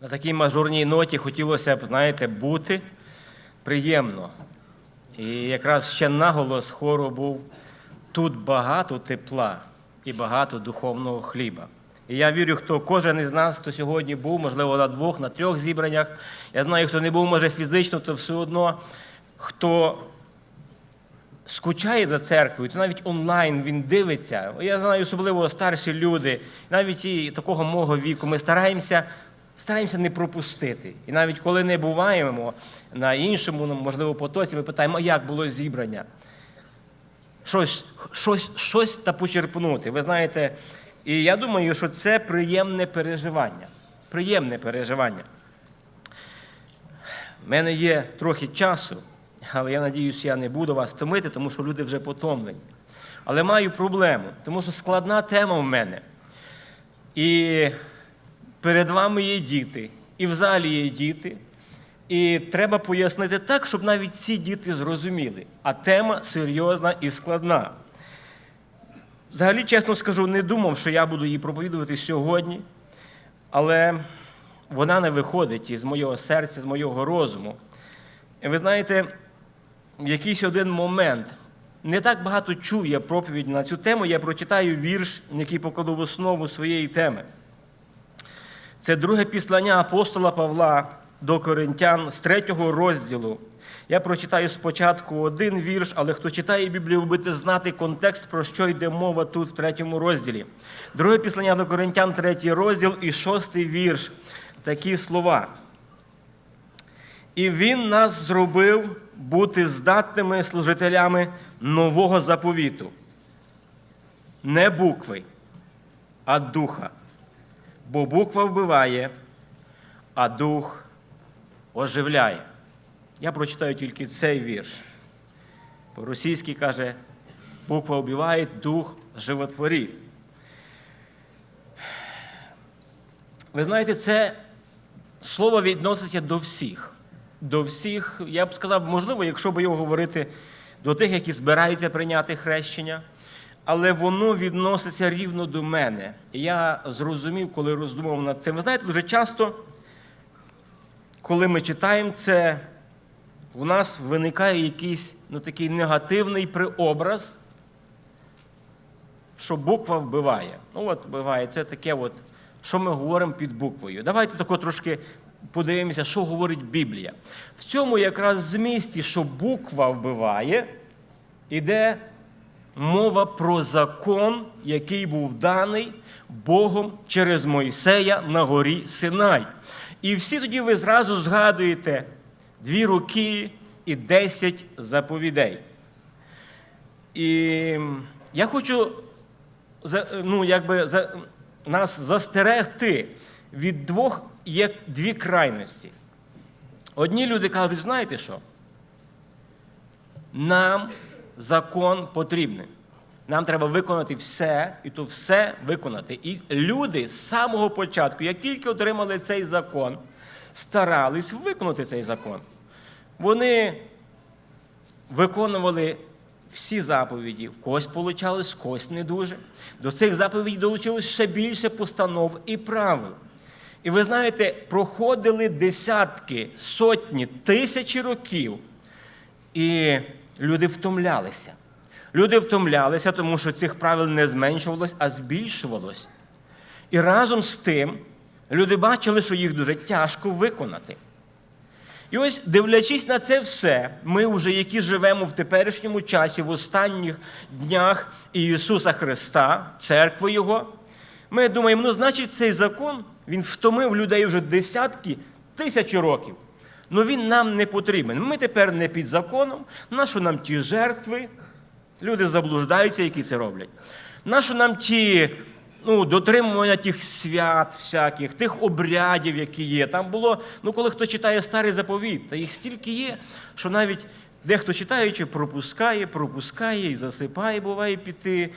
На такій мажорній ноті хотілося б, знаєте, бути приємно. І якраз ще наголос хору був тут багато тепла і багато духовного хліба. І я вірю, хто кожен із нас, хто сьогодні був, можливо, на двох, на трьох зібраннях. Я знаю, хто не був, може, фізично, то все одно, хто скучає за церквою, то навіть онлайн він дивиться. Я знаю, особливо старші люди, навіть і такого мого віку, ми стараємося, стараємося не пропустити. І навіть коли не буваємо на іншому, ну, можливо, потоці, ми питаємо, а як було зібрання. Щось, щось, щось та почерпнути. Ви знаєте, і я думаю, що це приємне переживання. Приємне переживання. У мене є трохи часу, але я надіюся, я не буду вас томити, тому що люди вже потомлені. Але маю проблему, тому що складна тема в мене. І перед вами є діти, і в залі є діти. І треба пояснити так, щоб навіть ці діти зрозуміли. А тема серйозна і складна. Взагалі, чесно скажу, не думав, що я буду її проповідувати сьогодні, але вона не виходить із моєго серця, з моєго розуму. І ви знаєте, в якийсь один момент не так багато чув я проповідь на цю тему, я прочитаю вірш, який покладу в основу своєї теми. Це друге післання апостола Павла до Коринтян з третього розділу. Я прочитаю спочатку один вірш, але хто читає Біблію, ви будете знати контекст, про що йде мова тут в третьому розділі. Друге післання до Коринтян, третій розділ і шостий вірш. Такі слова. І він нас зробив бути здатними служителями нового заповіту. Не букви, а духа. Бо буква вбиває, а дух оживляє. Я прочитаю тільки цей вірш. По-російськи каже, буква вбиває, дух животворить. Ви знаєте, це слово відноситься до всіх. До всіх, я б сказав, можливо, якщо б його говорити до тих, які збираються прийняти хрещення, але воно відноситься рівно до мене. І я зрозумів, коли роздумав над цим. Ви знаєте, дуже часто, коли ми читаємо це, в нас виникає якийсь ну, такий негативний преобраз, що буква вбиває. Ну, от вбиває, це таке, от, що ми говоримо під буквою. Давайте тако трошки подивимося, що говорить Біблія. В цьому якраз змісті, що буква вбиває, іде мова про закон, який був даний Богом через Мойсея на горі Синай. І всі тоді ви зразу згадуєте дві роки і десять заповідей. І я хочу ну, якби, нас застерегти від двох є дві крайності. Одні люди кажуть, знаєте що? Нам закон потрібний. Нам треба виконати все, і то все виконати. І люди з самого початку, як тільки отримали цей закон, старались виконати цей закон. Вони виконували всі заповіді, в когось получалось, в когось не дуже. До цих заповідей долучилось ще більше постанов і правил. І ви знаєте, проходили десятки, сотні, тисячі років, і люди втомлялися. Люди втомлялися, тому що цих правил не зменшувалось, а збільшувалось. І разом з тим люди бачили, що їх дуже тяжко виконати. І ось, дивлячись на це все, ми вже, які живемо в теперішньому часі, в останніх днях Ісуса Христа, церкви Його, ми думаємо, ну, значить, цей закон він втомив людей вже десятки тисячі років. Ну він нам не потрібен. Ми тепер не під законом. Нащо нам ті жертви? Люди заблуждаються, які це роблять. Нащо нам ті ну, дотримування тих свят всяких, тих обрядів, які є. Там було, ну коли хто читає старий заповіт, та їх стільки є, що навіть дехто читаючи, пропускає, пропускає і засипає, буває піти.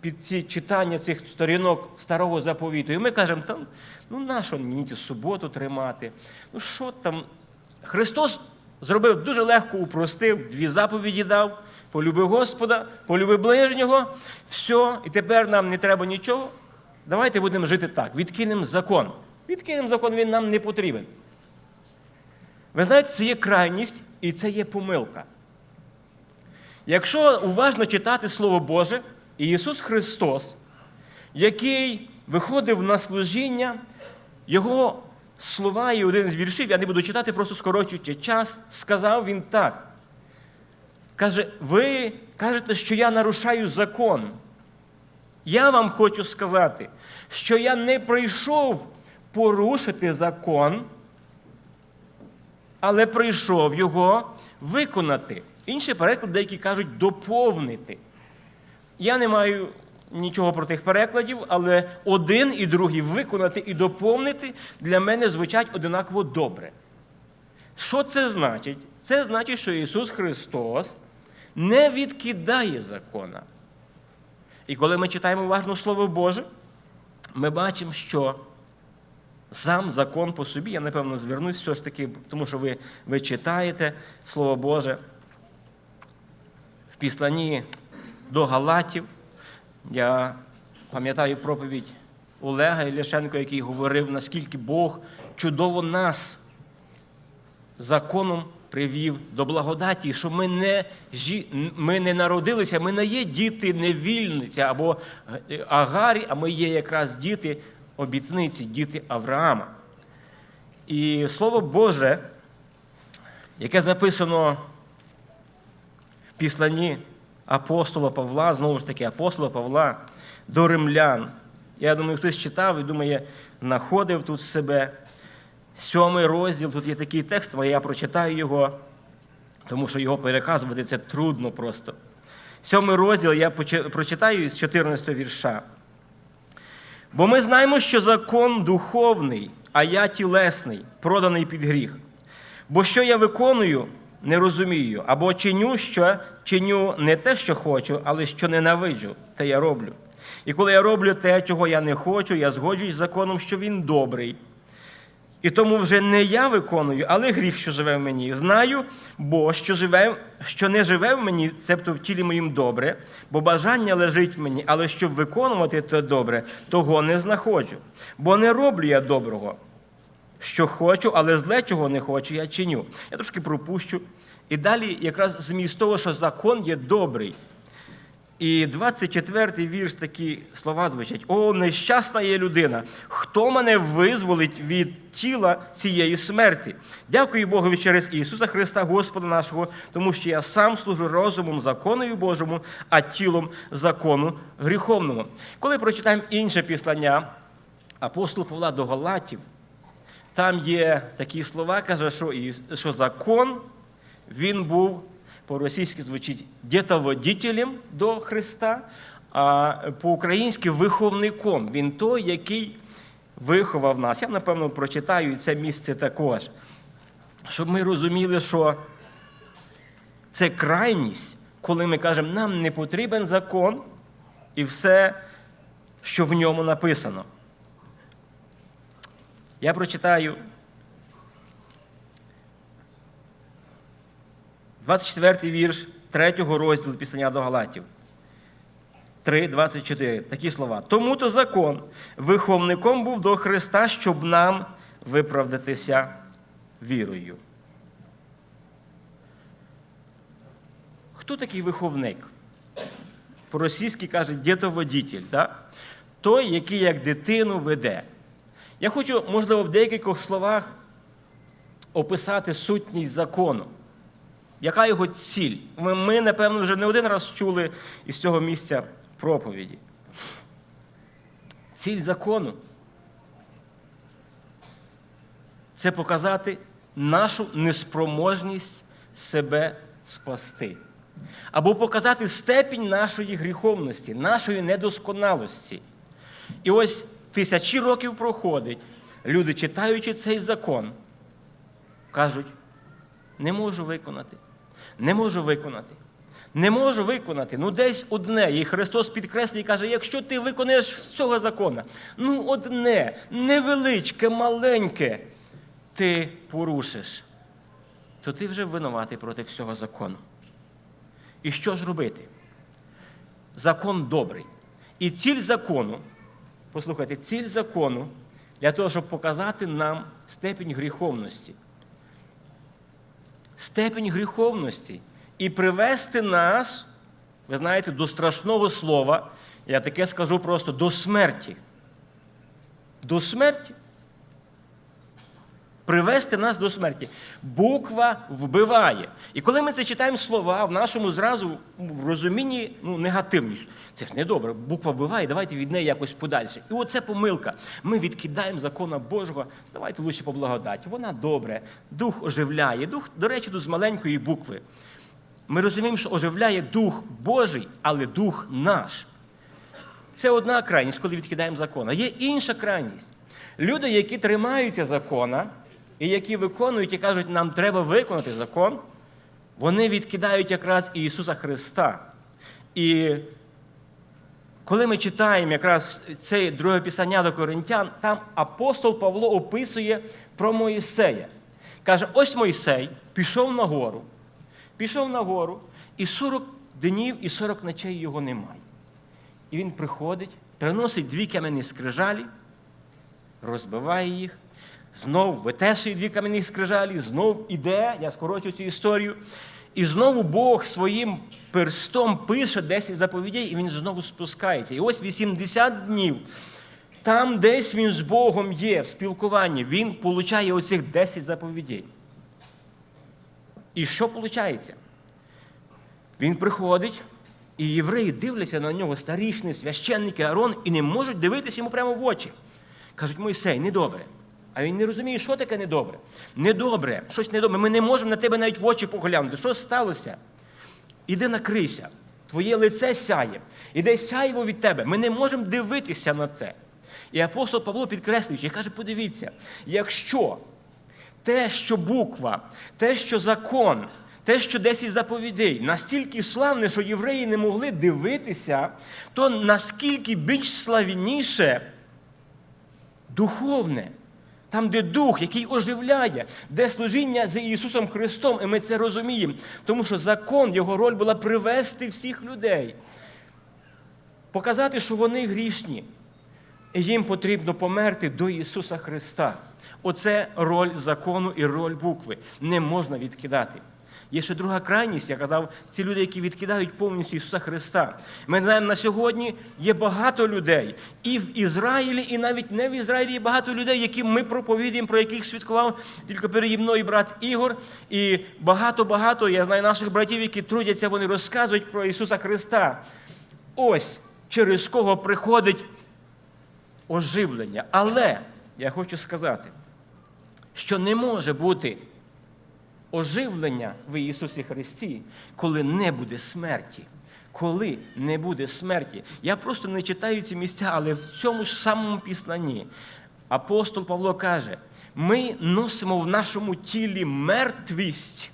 Під ці читання цих сторінок старого заповіту. І ми кажемо, там, ну нащо мені суботу тримати? Ну що там? Христос зробив дуже легко, упростив, дві заповіді дав, полюби Господа, полюби ближнього, все, і тепер нам не треба нічого. Давайте будемо жити так. Відкинемо закон. відкинемо закон, він нам не потрібен. Ви знаєте, це є крайність і це є помилка. Якщо уважно читати Слово Боже, Ісус Христос, який виходив на служіння, Його слова і один з віршів, я не буду читати, просто скорочуючи час, сказав він так. Каже, ви кажете, що я нарушаю закон. Я вам хочу сказати, що я не прийшов порушити закон, але прийшов його виконати. Інший переклад, деякі кажуть доповнити. Я не маю нічого про тих перекладів, але один і другий виконати і доповнити для мене звучать одинаково добре. Що це значить? Це значить, що Ісус Христос не відкидає закона. І коли ми читаємо уважно Слово Боже, ми бачимо, що сам закон по собі, я напевно звернусь все ж таки, тому що ви, ви читаєте Слово Боже в післанні до Галатів. Я пам'ятаю проповідь Олега Ілляшенко, який говорив, наскільки Бог чудово нас законом привів до благодаті, що ми не, ми не народилися, ми не є діти невільниці або е, Агарі, а ми є якраз діти обітниці, діти Авраама. І Слово Боже, яке записано в післанні апостола Павла, знову ж таки, апостола Павла до римлян. Я думаю, хтось читав і думає, знаходив тут себе. Сьомий розділ, тут є такий текст, але я прочитаю його, тому що його переказувати це трудно просто. Сьомий розділ я прочитаю із 14 вірша. Бо ми знаємо, що закон духовний, а я тілесний, проданий під гріх. Бо що я виконую, не розумію, або чиню, що чиню не те, що хочу, але що ненавиджу, те я роблю. І коли я роблю те, чого я не хочу, я згоджуюсь з законом, що він добрий. І тому вже не я виконую, але гріх, що живе в мені. Знаю, бо що, живе, що не живе в мені, цебто в тілі моїм добре, бо бажання лежить в мені, але щоб виконувати те добре, того не знаходжу. Бо не роблю я доброго, що хочу, але зле, чого не хочу, я чиню. Я трошки пропущу. І далі якраз зміст того, що закон є добрий. І 24-й вірш такі слова звучать: О, нещасна є людина! Хто мене визволить від тіла цієї смерті? Дякую Богові через Ісуса Христа, Господа нашого, тому що я сам служу розумом законою Божому, а тілом закону гріховному. Коли прочитаємо інше післання апостол Павла до Галатів, там є такі слова, каже, що, що закон він був по-російськи звучить дітоводітелем до Христа, а по-українськи виховником. Він той, який виховав нас. Я, напевно, прочитаю це місце також. Щоб ми розуміли, що це крайність, коли ми кажемо, нам не потрібен закон і все, що в ньому написано. Я прочитаю 24 вірш 3 розділу Післання до Галатів. 3.24. Такі слова. Тому то закон виховником був до Христа, щоб нам виправдатися вірою. Хто такий виховник? По-російськи каже дітоводітель. Да? Той, який як дитину веде. Я хочу, можливо, в деяких словах описати сутність закону. Яка його ціль? Ми, ми, напевно, вже не один раз чули із цього місця проповіді. Ціль закону це показати нашу неспроможність себе спасти. Або показати степінь нашої гріховності, нашої недосконалості. І ось тисячі років проходить, люди, читаючи цей закон, кажуть, не можу виконати. Не можу виконати. Не можу виконати. Ну, десь одне. І Христос підкреслює і каже: якщо ти виконаєш цього закона, ну одне, невеличке, маленьке, ти порушиш, то ти вже винуватий проти всього закону. І що ж робити? Закон добрий. І ціль закону, послухайте, ціль закону для того, щоб показати нам степінь гріховності. Степінь гріховності і привести нас, ви знаєте, до страшного слова, я таке скажу просто до смерті. До смерті. Привести нас до смерті. Буква вбиває. І коли ми це читаємо слова в нашому зразу в розумінні ну, негативність, це ж не добре. Буква вбиває, давайте від неї якось подальше. І оце помилка. Ми відкидаємо закона Божого. Давайте лучше по благодаті. Вона добре, дух оживляє. Дух, до речі, тут з маленької букви. Ми розуміємо, що оживляє дух Божий, але дух наш. Це одна крайність, коли відкидаємо закон. А є інша крайність. Люди, які тримаються закона, і які виконують і кажуть, нам треба виконати закон, вони відкидають якраз Ісуса Христа. І коли ми читаємо якраз це друге писання до Коринтян, там апостол Павло описує про Моїсея. Каже: ось Мойсей пішов на гору, пішов на гору, і 40 днів і 40 ночей його немає. І він приходить, приносить дві кам'яні скрижалі, розбиває їх, знов витешує дві кам'яні скрижалі, знов іде, я скорочу цю історію. І знову Бог своїм перстом пише 10 заповідей, і він знову спускається. І ось 80 днів. Там десь він з Богом є в спілкуванні, він получає оцих 10 заповідей. І що виходить? Він приходить, і євреї дивляться на нього, старішні, священники, Арон, і не можуть дивитися йому прямо в очі. Кажуть, Мойсей, недобре. А він не розуміє, що таке недобре. Недобре, щось недобре. Ми не можемо на тебе навіть в очі поглянути. Що сталося? Іди накрийся. Твоє лице сяє. Іде сяйво від тебе. Ми не можемо дивитися на це. І апостол Павло підкреслюючи, каже: подивіться, якщо те, що буква, те, що закон, те, що 10 заповідей, настільки славне, що євреї не могли дивитися, то наскільки більш славніше духовне. Там, де дух, який оживляє, де служіння за Ісусом Христом, і ми це розуміємо. Тому що закон, його роль була привести всіх людей, показати, що вони грішні. І їм потрібно померти до Ісуса Христа. Оце роль закону і роль букви. Не можна відкидати. Є ще друга крайність, я казав, ці люди, які відкидають повністю Ісуса Христа. Ми знаємо, на сьогодні є багато людей. І в Ізраїлі, і навіть не в Ізраїлі є багато людей, які ми проповідуємо, про яких свідкував тільки переді мною брат Ігор. І багато-багато, я знаю наших братів, які трудяться, вони розказують про Ісуса Христа. Ось через кого приходить оживлення. Але я хочу сказати, що не може бути оживлення в Ісусі Христі, коли не буде смерті. Коли не буде смерті. Я просто не читаю ці місця, але в цьому ж самому післанні апостол Павло каже: ми носимо в нашому тілі мертвість.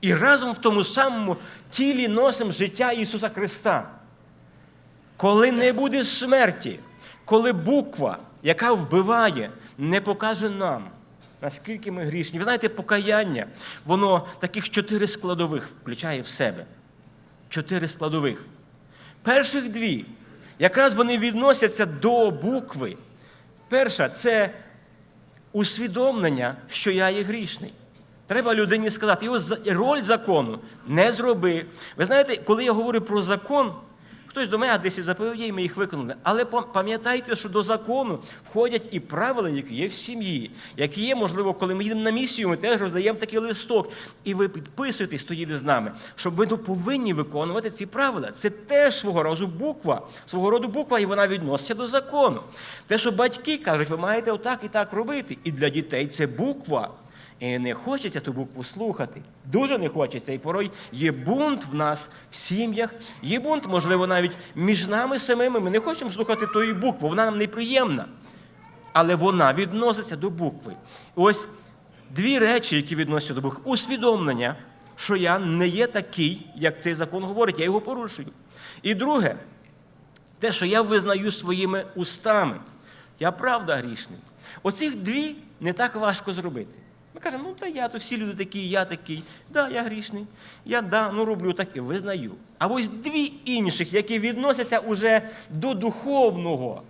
І разом в тому самому тілі носимо життя Ісуса Христа. Коли не буде смерті, коли буква, яка вбиває, не покаже нам, наскільки ми грішні. Ви знаєте, покаяння, воно таких чотири складових включає в себе. Чотири складових. Перших дві, якраз вони відносяться до букви. Перша це усвідомлення, що я є грішний. Треба людині сказати, його роль закону не зроби. Ви знаєте, коли я говорю про закон, хтось до мене десь заповідей, ми їх виконали. Але пам'ятайте, що до закону входять і правила, які є в сім'ї, які є, можливо, коли ми їдемо на місію, ми теж роздаємо такий листок. І ви підписуєтесь, хто їде з нами, щоб ви повинні виконувати ці правила. Це теж свого разу буква, свого роду буква, і вона відноситься до закону. Те, що батьки кажуть, ви маєте отак і так робити. І для дітей це буква. І не хочеться ту букву слухати. Дуже не хочеться. І порой є бунт в нас в сім'ях, є бунт, можливо, навіть між нами самими. Ми не хочемо слухати тої букви, вона нам неприємна. Але вона відноситься до букви. Ось дві речі, які відносяться до букви. Усвідомлення, що я не є такий, як цей закон говорить, я його порушую. І друге, те, що я визнаю своїми устами. Я правда грішний. Оцих дві не так важко зробити. Ми кажемо, ну та я, то всі люди такі, я такий, да, я грішний, я да, ну роблю так і визнаю. А ось дві інших, які відносяться уже до духовного,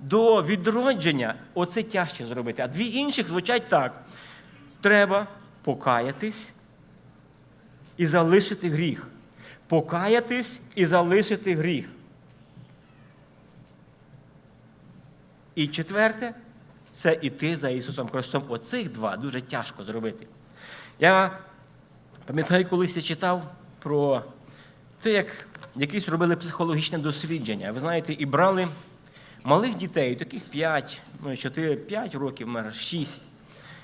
до відродження оце тяжче зробити. А дві інших звучать так: треба покаятись і залишити гріх. Покаятись і залишити гріх. І четверте це іти за Ісусом Христом. Оцих два дуже тяжко зробити. Я пам'ятаю, колись я читав про те, як якісь робили психологічне дослідження. Ви знаєте, і брали малих дітей, таких 5, ну 4, 5 років, може, 6.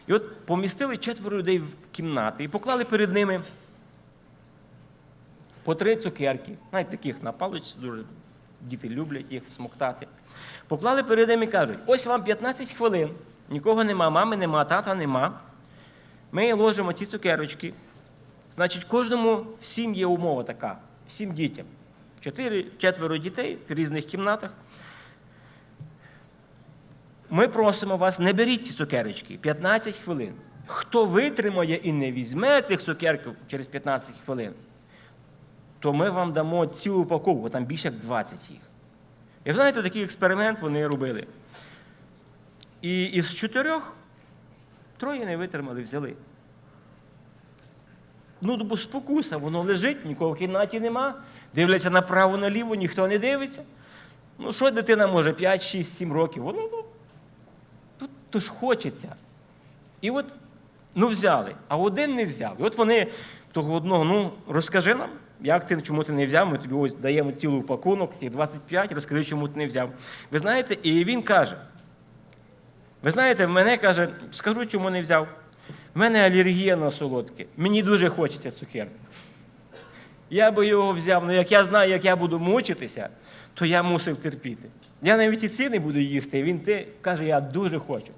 І от помістили четверо людей в кімнати і поклали перед ними по три цукерки, навіть таких на паличці, дуже діти люблять їх смоктати. Поклали перед ними і кажуть: ось вам 15 хвилин, нікого нема, мами нема, тата нема. Ми ложимо ці цукерочки. Значить, кожному всім є умова така, всім дітям. Чотири, четверо дітей в різних кімнатах. Ми просимо вас, не беріть ці цукерочки 15 хвилин. Хто витримає і не візьме цих цукерків через 15 хвилин, то ми вам дамо цілу упаковку, там більше як 20 їх. І знаєте, такий експеримент вони робили. І із чотирьох троє не витримали, взяли. Ну, бо спокуса, воно лежить, нікого в кімнаті нема, дивляться направо наліво, ніхто не дивиться. Ну, що дитина може 5, 6, 7 років? Воно ну, тут то ж хочеться. І от, ну, взяли, а один не взяв. І от вони того одного, ну, розкажи нам, як ти, чому ти не взяв, ми тобі ось даємо цілий упакунок, цих 25, розкажи, чому ти не взяв. Ви знаєте, і він каже: ви знаєте, в мене каже, скажу, чому не взяв. В мене алергія на солодке. Мені дуже хочеться цукерки. Я би його взяв, але як я знаю, як я буду мучитися, то я мусив терпіти. Я навіть і не буду їсти. Він те каже, я дуже хочу.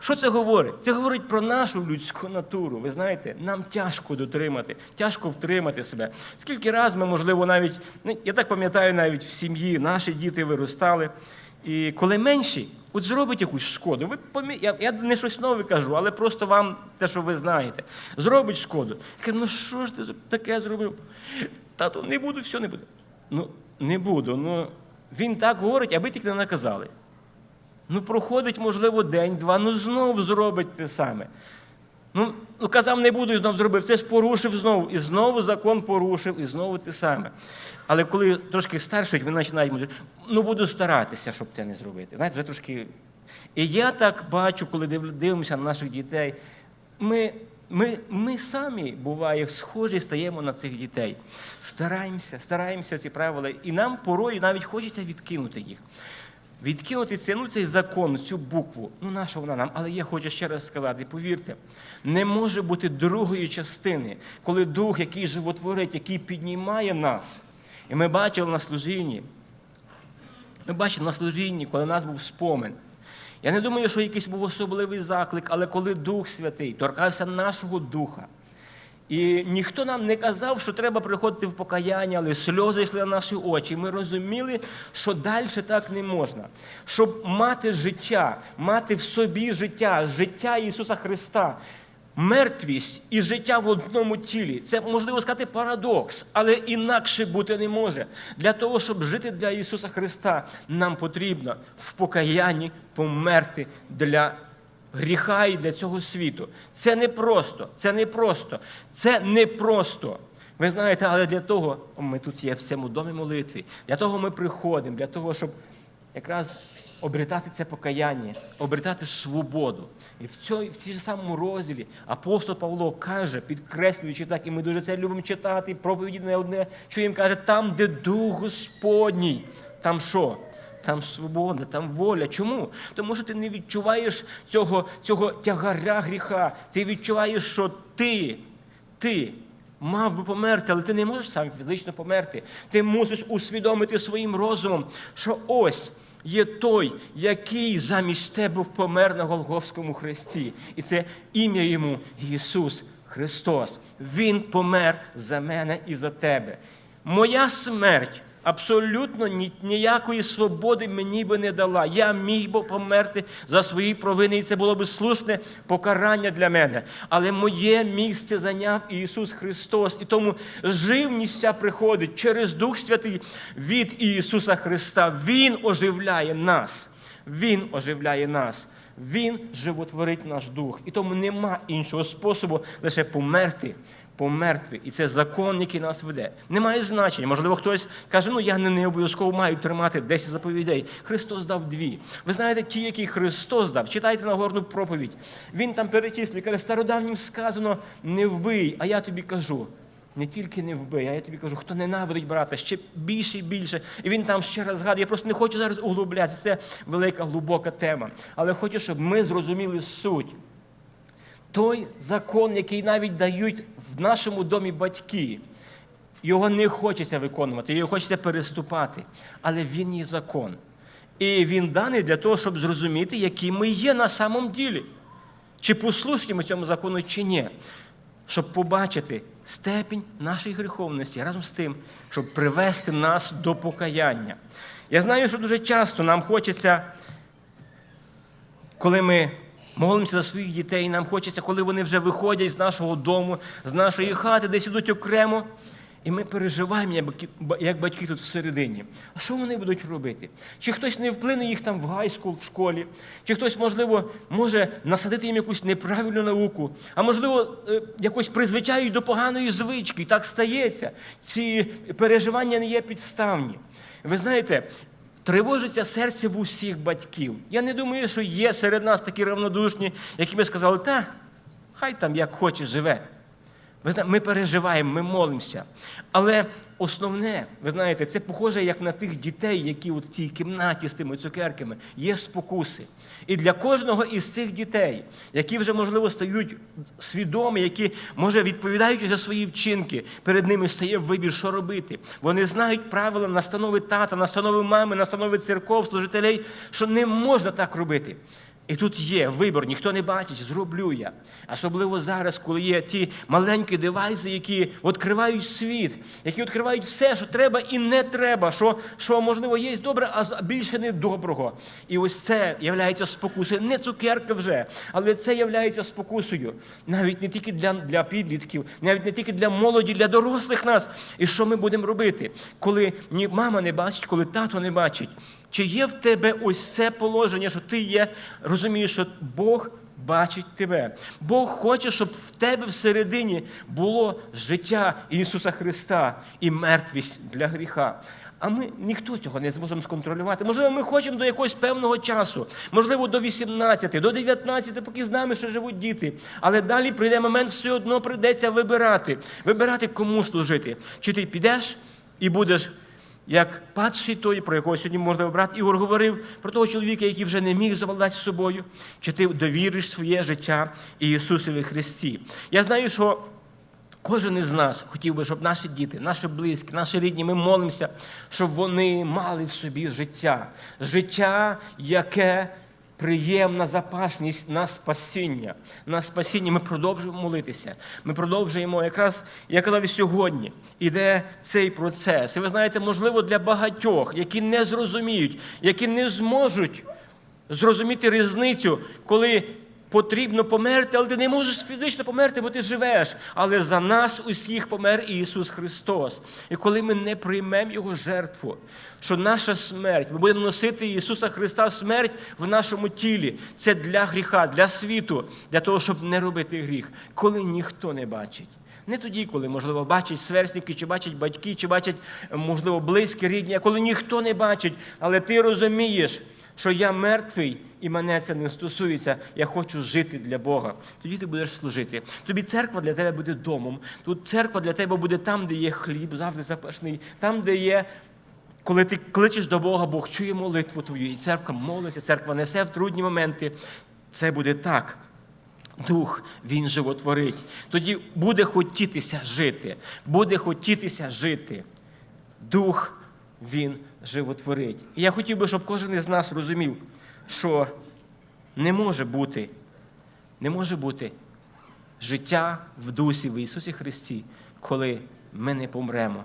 Що це говорить? Це говорить про нашу людську натуру. Ви знаєте, нам тяжко дотримати, тяжко втримати себе. Скільки раз ми, можливо, навіть, ну, я так пам'ятаю, навіть в сім'ї наші діти виростали. І коли менші, от зробить якусь шкоду. Ви помі... я, я не щось нове кажу, але просто вам те, що ви знаєте, зробить шкоду. Я кажу, ну що ж ти таке зробив? Тату, не буду, все не буде. Ну, не буду. Ну, він так говорить, аби тільки не наказали. Ну, проходить, можливо, день-два, ну знов зробить те саме. Ну, ну, казав, не буду і знов зробив. Це ж порушив знову. І знову закон порушив, і знову те саме. Але коли трошки старшать, він починає говорити, ну буду старатися, щоб це не зробити. Знаєте, вже трошки. І я так бачу, коли дивимося на наших дітей, ми, ми, ми самі, буває, схожі стаємо на цих дітей. Стараємося, стараємося ці правила, і нам порою навіть хочеться відкинути їх. Відкинути цей, ну, цей закон, цю букву, ну наша вона нам, але я хочу ще раз сказати, повірте, не може бути другої частини, коли дух, який животворить, який піднімає нас. І ми бачили на служінні, ми бачили на служінні, коли у нас був спомин. Я не думаю, що якийсь був особливий заклик, але коли Дух Святий торкався нашого духа. І ніхто нам не казав, що треба приходити в покаяння, але сльози йшли на наші очі. Ми розуміли, що далі так не можна. Щоб мати життя, мати в собі життя, життя Ісуса Христа, мертвість і життя в одному тілі. Це можливо сказати парадокс, але інакше бути не може. Для того, щоб жити для Ісуса Христа, нам потрібно в покаянні померти для гріха і для цього світу. Це не просто, це не просто, це не просто. Ви знаєте, але для того ми тут є в цьому домі молитві. Для того ми приходимо, для того, щоб якраз обретати це покаяння, обретати свободу. І в цьому, в цій самому розділі апостол Павло каже, підкреслюючи так, і ми дуже це любимо читати, проповіді не одне, що їм каже, там, де Дух Господній, там що? Там свобода, там воля. Чому? Тому що ти не відчуваєш цього, цього тягаря гріха. Ти відчуваєш, що ти, ти мав би померти, але ти не можеш сам фізично померти. Ти мусиш усвідомити своїм розумом, що ось є той, який замість тебе помер на Голговському хресті. І це ім'я йому Ісус Христос. Він помер за мене і за тебе. Моя смерть. Абсолютно ні- ніякої свободи мені би не дала. Я міг би померти за свої провини, і це було би слушне покарання для мене. Але моє місце зайняв Ісус Христос. І тому живність ця приходить через Дух Святий від Ісуса Христа. Він оживляє нас. Він оживляє нас. Він животворить наш дух. І тому нема іншого способу лише померти, померти. І це закон, який нас веде. Немає значення. Можливо, хтось каже, ну я не обов'язково маю тримати 10 заповідей. Христос дав дві. Ви знаєте, ті, які Христос дав, читайте Нагорну проповідь. Він там перечислює, каже, стародавнім сказано, не вбий, а я тобі кажу. Не тільки не вбий, а я тобі кажу, хто ненавидить брата, ще більше і більше. І він там ще раз згадує. Я просто не хочу зараз углублятися. Це велика глибока тема. Але хочу, щоб ми зрозуміли суть. Той закон, який навіть дають в нашому домі батьки, його не хочеться виконувати, його хочеться переступати. Але він є закон. І він даний для того, щоб зрозуміти, які ми є на самом ділі. Чи послушні ми цьому закону, чи ні. Щоб побачити степінь нашої гріховності разом з тим, щоб привести нас до покаяння. Я знаю, що дуже часто нам хочеться, коли ми молимося за своїх дітей, нам хочеться, коли вони вже виходять з нашого дому, з нашої хати, десь ідуть окремо. І ми переживаємо, як батьки- тут всередині. А що вони будуть робити? Чи хтось не вплине їх там в гайскул в школі, чи хтось, можливо, може насадити їм якусь неправильну науку, а можливо, е, якось призвичають до поганої звички. Так стається. Ці переживання не є підставні. Ви знаєте, тривожиться серце в усіх батьків. Я не думаю, що є серед нас такі равнодушні, які би сказали, та хай там як хоче живе. Ви знаєте, ми переживаємо, ми молимося. Але основне, ви знаєте, це похоже як на тих дітей, які от в цій кімнаті з тими цукерками, є спокуси. І для кожного із цих дітей, які вже, можливо, стають свідомі, які, може, відповідають за свої вчинки, перед ними стає вибір, що робити. Вони знають правила настанови тата, настанови мами, настанови церков, служителей, що не можна так робити. І тут є вибір, ніхто не бачить, зроблю я. Особливо зараз, коли є ті маленькі девайси, які відкривають світ, які відкривають все, що треба і не треба, що, що можливо, є добре, а більше не доброго. І ось це є спокусою. Не цукерка вже, але це є спокусою. Навіть не тільки для, для підлітків, навіть не тільки для молоді, для дорослих нас. І що ми будемо робити, коли ні мама не бачить, коли тато не бачить? Чи є в тебе ось це положення, що ти є, розумієш, що Бог бачить тебе. Бог хоче, щоб в тебе всередині було життя Ісуса Христа і мертвість для гріха. А ми ніхто цього не зможемо сконтролювати. Можливо, ми хочемо до якогось певного часу, можливо, до 18, до 19, поки з нами ще живуть діти. Але далі прийде момент, все одно прийдеться вибирати. Вибирати, кому служити. Чи ти підеш і будеш як падший той, про якого сьогодні можна брат Ігор говорив, про того чоловіка, який вже не міг завладати собою, чи ти довіриш своє життя Ісусові Христі. Я знаю, що кожен із нас хотів би, щоб наші діти, наші близькі, наші рідні, ми молимося, щоб вони мали в собі життя. Життя, яке приємна запашність на спасіння. На спасіння ми продовжуємо молитися. Ми продовжуємо, якраз, я казав сьогодні, іде цей процес. І ви знаєте, можливо, для багатьох, які не зрозуміють, які не зможуть зрозуміти різницю, коли потрібно померти, але ти не можеш фізично померти, бо ти живеш. Але за нас усіх помер Ісус Христос. І коли ми не приймемо Його жертву, що наша смерть, ми будемо носити Ісуса Христа смерть в нашому тілі. Це для гріха, для світу, для того, щоб не робити гріх, коли ніхто не бачить. Не тоді, коли, можливо, бачать сверстники, чи бачать батьки, чи бачать, можливо, близькі, рідні, а коли ніхто не бачить, але ти розумієш, що я мертвий і мене це не стосується, я хочу жити для Бога. Тоді ти будеш служити. Тобі церква для тебе буде домом. Тут церква для тебе буде там, де є хліб, завжди запашний, там, де є. Коли ти кличеш до Бога, Бог чує молитву твою, і церква молиться, церква несе в трудні моменти. Це буде так. Дух Він животворить. Тоді буде хотітися жити. Буде хотітися жити. Дух Він животворить. І я хотів би, щоб кожен із нас розумів, що не може бути, не може бути життя в дусі в Ісусі Христі, коли ми не помремо.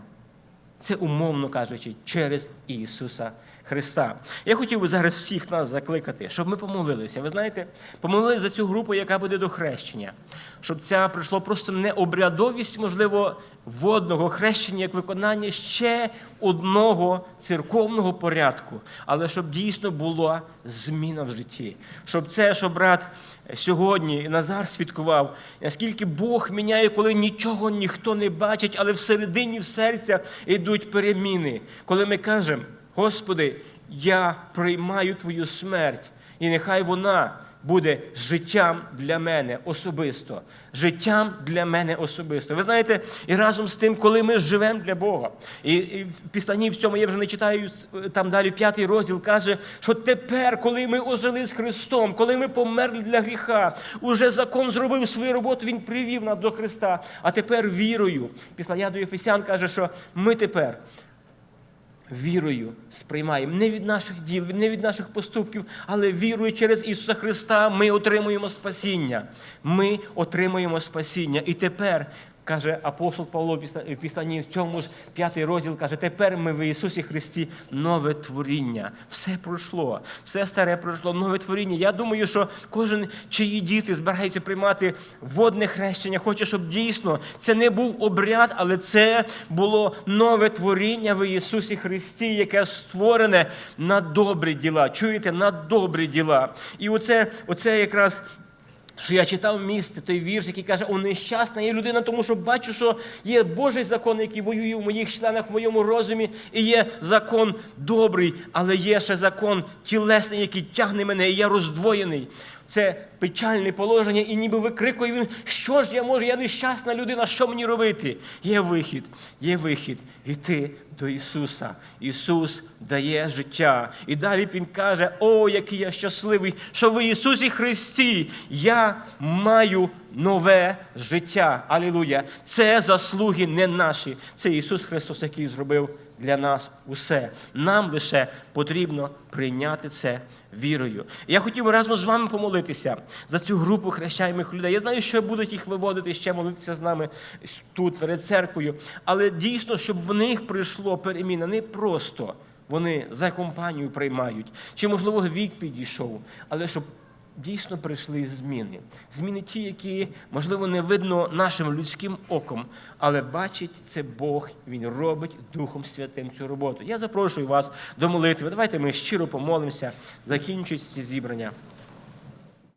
Це умовно кажучи, через Ісуса Христа. Я хотів би зараз всіх нас закликати, щоб ми помолилися. Ви знаєте, помолилися за цю групу, яка буде до хрещення, щоб ця прийшло просто не обрядовість, можливо, водного хрещення як виконання ще одного церковного порядку, але щоб дійсно була зміна в житті. Щоб це, що брат сьогодні Назар свідкував, наскільки Бог міняє, коли нічого ніхто не бачить, але всередині в серця йдуть переміни. Коли ми кажемо, Господи, я приймаю Твою смерть, і нехай вона буде життям для мене особисто. Життям для мене особисто. Ви знаєте, і разом з тим, коли ми живемо для Бога, і, і в Післанні в цьому я вже не читаю там далі п'ятий розділ каже, що тепер, коли ми ожили з Христом, коли ми померли для гріха, уже закон зробив свою роботу, Він привів нас до Христа. А тепер вірою. Після я до Ефесян каже, що ми тепер вірою сприймаємо не від наших діл, не від наших поступків, але вірою через Ісуса Христа ми отримуємо спасіння. Ми отримуємо спасіння. І тепер. Каже апостол Павло в Післанні, в цьому ж п'ятий розділ каже, тепер ми в Ісусі Христі нове творіння. Все пройшло, все старе пройшло, нове творіння. Я думаю, що кожен, чиї діти збираються приймати водне хрещення, хоче, щоб дійсно це не був обряд, але це було нове творіння в Ісусі Христі, яке створене на добрі діла. Чуєте, на добрі діла. І оце, оце якраз. Що я читав місце той вірш, який каже, о, нещасна є людина, тому що бачу, що є Божий закон, який воює в моїх членах, в моєму розумі, і є закон добрий, але є ще закон тілесний, який тягне мене, і я роздвоєний. Це печальне положення, і ніби викрикує він, що ж я можу, я нещасна людина, що мені робити? Є вихід, є вихід. Іти до Ісуса. Ісус дає життя. І далі Він каже: О, який я щасливий, що в Ісусі Христі я маю нове життя. Алілуя! Це заслуги не наші. Це Ісус Христос, який зробив для нас усе. Нам лише потрібно прийняти це вірою. І Я хотів би разом з вами помолитися за цю групу хрещаємих людей. Я знаю, що будуть їх виводити ще молитися з нами тут, перед церквою. Але дійсно, щоб в них прийшло переміна не просто. Вони за компанію приймають, чи, можливо, вік підійшов, але щоб дійсно прийшли зміни. Зміни ті, які, можливо, не видно нашим людським оком, але бачить це Бог, Він робить Духом Святим цю роботу. Я запрошую вас до молитви. Давайте ми щиро помолимося, закінчують ці зібрання.